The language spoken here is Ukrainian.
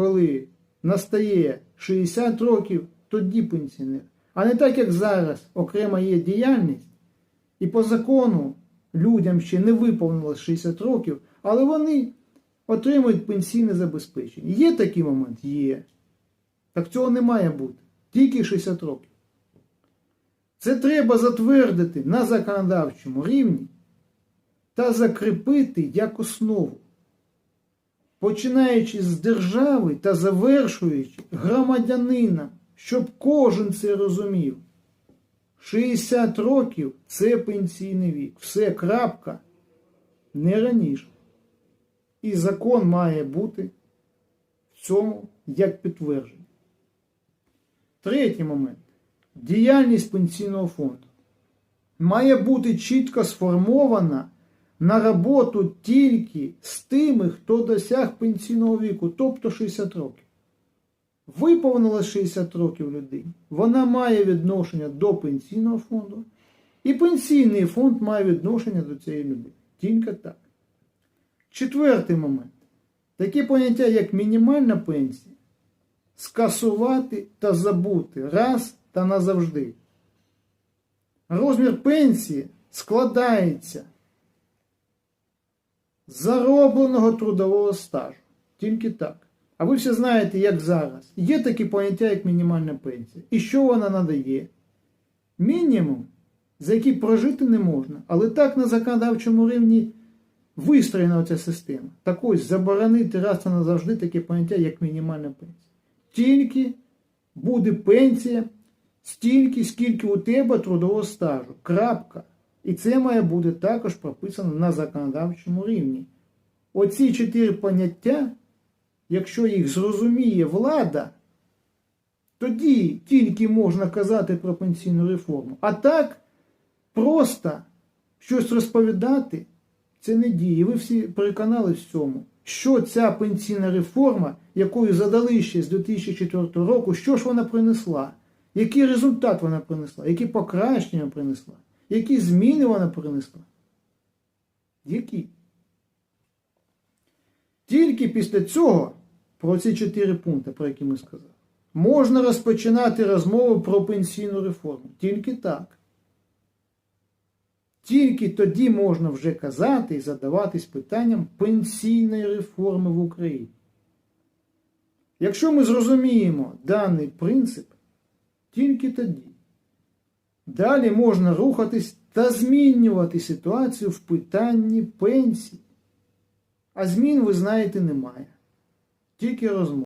коли настає 60 років, тоді пенсіонер. А не так, як зараз окрема є діяльність, і по закону людям ще не виповнилось 60 років, але вони отримують пенсійне забезпечення. Є такий момент? Є. Так цього не має бути. Тільки 60 років. Це треба затвердити на законодавчому рівні та закріпити як основу, починаючи з держави та завершуючи громадянином, щоб кожен це розумів. 60 років це пенсійний вік. Все крапка. Не раніше. І закон має бути в цьому як підтвердження. Третій момент. Діяльність пенсійного фонду має бути чітко сформована на роботу тільки з тими, хто досяг пенсійного віку, тобто 60 років. Виповнилось 60 років людині, вона має відношення до пенсійного фонду, і пенсійний фонд має відношення до цієї людини. Тільки так. Четвертий момент. Такі поняття, як мінімальна пенсія, скасувати та забути раз та назавжди. Розмір пенсії складається заробленого трудового стажу. Тільки так. А ви всі знаєте, як зараз. Є такі поняття, як мінімальна пенсія. І що вона надає? Мінімум, за який прожити не можна. Але так на законодавчому рівні вистроєна ця система. Так ось заборонити раз та назавжди таке поняття, як мінімальна пенсія. Тільки буде пенсія стільки, скільки у тебе трудового стажу. Крапка. І це має бути також прописано на законодавчому рівні. Оці чотири поняття, якщо їх зрозуміє влада, тоді тільки можна казати про пенсійну реформу. А так, просто щось розповідати, це не діє. Ви всі переконались в цьому, що ця пенсійна реформа, якою задали ще з 2004 року, що ж вона принесла? Який результат вона принесла? Які покращення принесла? Які зміни вона принесла? Які? Тільки після цього, про ці чотири пункти, про які ми сказали, можна розпочинати розмову про пенсійну реформу. Тільки так. Тільки тоді можна вже казати і задаватись питанням пенсійної реформи в Україні. Якщо ми зрозуміємо даний принцип, тільки тоді. Далі можна рухатись та змінювати ситуацію в питанні пенсії. А змін, ви знаєте, немає. Тільки розмов.